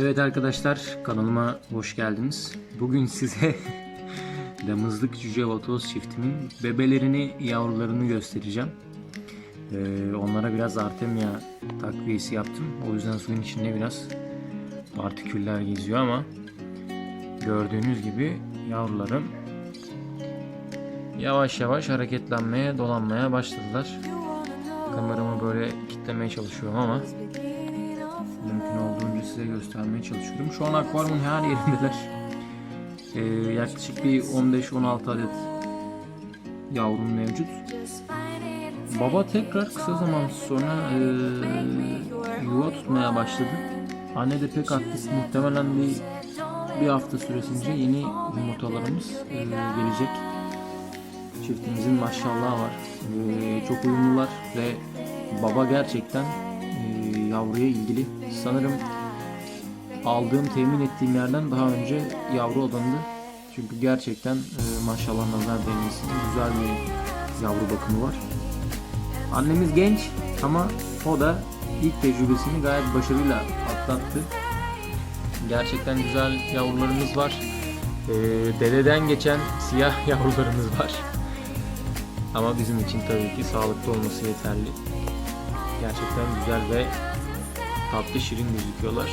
Evet arkadaşlar kanalıma hoş geldiniz. Bugün size damızlık cüce vatoz çiftimin bebelerini, yavrularını göstereceğim. Ee, onlara biraz artemia takviyesi yaptım. O yüzden suyun içinde biraz partiküller geziyor ama gördüğünüz gibi yavrularım yavaş yavaş hareketlenmeye, dolanmaya başladılar. Kameramı böyle kitlemeye çalışıyorum ama size göstermeye çalışıyorum. Şu an akvaryumun her yerindeler. Ee, yaklaşık bir 15-16 adet yavrum mevcut. Baba tekrar kısa zaman sonra e, yuva tutmaya başladı. Anne de pek aktif. Muhtemelen bir bir hafta süresince yeni yumurtalarımız e, gelecek. Çiftimizin maşallahı var. E, çok uyumlular ve baba gerçekten e, yavruya ilgili. Sanırım aldığım temin ettiğim yerden daha önce yavru alındı. Çünkü gerçekten e, maşallah nazar değmesin güzel bir yavru bakımı var. Annemiz genç ama o da ilk tecrübesini gayet başarıyla atlattı. Gerçekten güzel yavrularımız var. Ee, dededen geçen siyah yavrularımız var. Ama bizim için tabii ki sağlıklı olması yeterli. Gerçekten güzel ve tatlı şirin gözüküyorlar.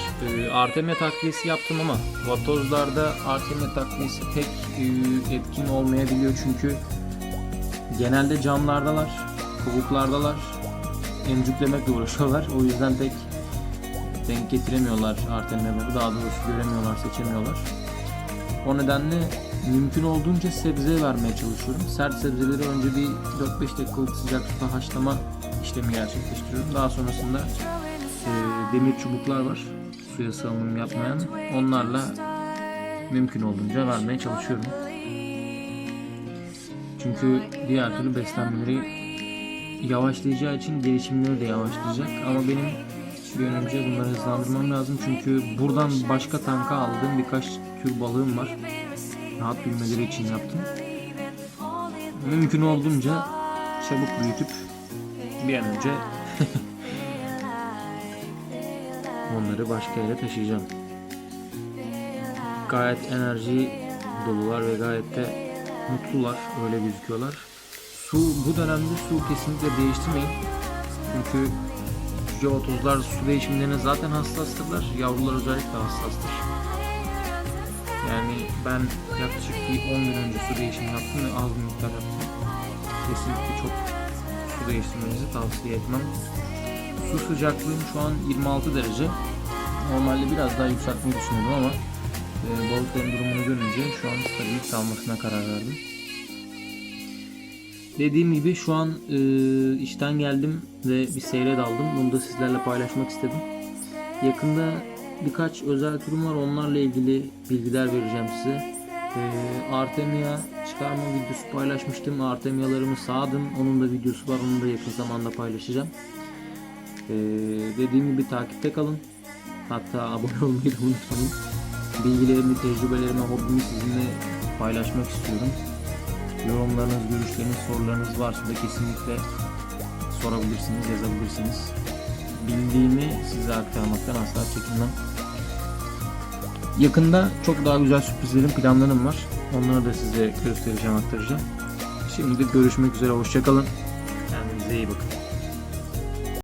Artemia takviyesi yaptım ama vatozlarda Artemia takviyesi pek e, etkin olmayabiliyor çünkü genelde camlardalar, kabuklardalar, emcüklemekle uğraşıyorlar. O yüzden pek denk getiremiyorlar Artemia'ları. Daha doğrusu göremiyorlar, seçemiyorlar. O nedenle mümkün olduğunca sebze vermeye çalışıyorum. Sert sebzeleri önce bir 4-5 dakikalık sıcak suda haşlama işlemi gerçekleştiriyorum. Daha sonrasında e, demir çubuklar var. Suya salınım yapmayan. Onlarla mümkün olduğunca vermeye çalışıyorum. Çünkü diğer türlü beslenmeleri yavaşlayacağı için gelişimleri de yavaşlayacak. Ama benim bir önce bunları hızlandırmam lazım. Çünkü buradan başka tanka aldığım birkaç tür balığım var. Rahat büyümeleri için yaptım. Mümkün olduğunca çabuk büyütüp bir an önce onları başka yere taşıyacağım. Gayet enerji dolular ve gayet de mutlular. Öyle gözüküyorlar. Su bu dönemde su kesinlikle değiştirmeyin. Çünkü cüce otuzlar su değişimlerine zaten hassastırlar. Yavrular özellikle hassastır. Yani ben yaklaşık bir 10 gün önce su değişimi yaptım ve az bir miktar yaptım. Kesinlikle çok su değiştirmenizi tavsiye etmem. Su sıcaklığım şu an 26 derece. Normalde biraz daha yükseltmeyi düşünüyordum ama e, balıkların durumunu görünce şu an stabil kalmasına karar verdim. Dediğim gibi şu an e, işten geldim ve bir seyre daldım. Bunu da sizlerle paylaşmak istedim. Yakında birkaç özel turum var. Onlarla ilgili bilgiler vereceğim size. E, Artemia çıkarma videosu paylaşmıştım. Artemialarımı sağdım. Onun da videosu var. Onu da yakın zamanda paylaşacağım. E, dediğim gibi takipte kalın. Hatta abone olmayı da unutmayın. Bilgilerimi, tecrübelerimi, hobimi sizinle paylaşmak istiyorum. Yorumlarınız, görüşleriniz, sorularınız varsa da kesinlikle sorabilirsiniz, yazabilirsiniz. Bildiğimi size aktarmaktan asla çekinmem. Yakında çok daha güzel sürprizlerim, planlarım var. Onları da size göstereceğim, aktaracağım. Şimdi görüşmek üzere, hoşçakalın. Kendinize iyi bakın.